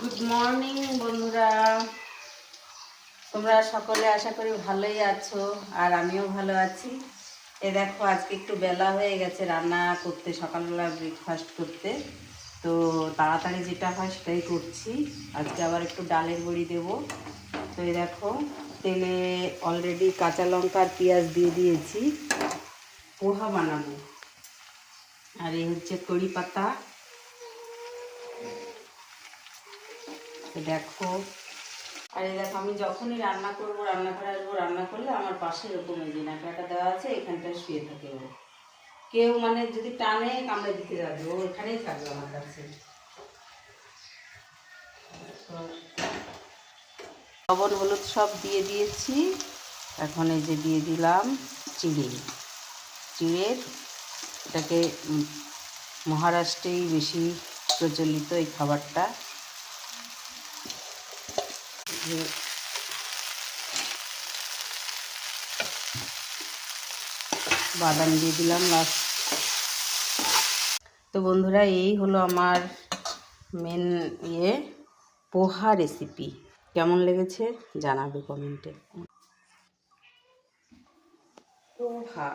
Good morning বন্ধুরা। তোমরা সকলে আশা করি ভালোই আছো, আর আমিও ভালো আছি। এ দেখো, আজকে একটু বেলা হয়ে গেছে, রান্না করতে, সকালবেলা ব্রেকফাস্ট করতে। তো তাড়াতাড়ি যেটা হয় সেটাই করছি। আজকে আবার একটু ডালের বড়ি দেবো। তো এই দেখো, তেলে অলরেডি কাঁচা লঙ্কা আর পেঁয়াজ দিয়ে দিয়েছি। পোহা বানাবো। আর এই হচ্ছে কড়ি পাতা দেখো। আর দেখো, আমি যখনই রান্না করব, রান্না করে আসব, রান্না করলে আমার পাশে এরকম এই যে দেওয়া আছে, এখানটায় শুয়ে থাকে ও। কেউ মানে যদি টানে, কামড়ে দিতে যাবে, ও এখানেই থাকবে আমার কাছে। লবণ, হলুদ সব দিয়ে দিয়েছি। এখন এই যে দিয়ে দিলাম চিড়ে। চিড়ে এটাকে মহারাষ্ট্রেই বেশি প্রচলিত এই খাবারটা। বাদাম দিয়ে দিলাম লাস্ট তো বন্ধুরা, এই হলো আমার মেন ইয়ে পোহা রেসিপি কেমন লেগেছে জানাবে কমেন্টে। পোহা।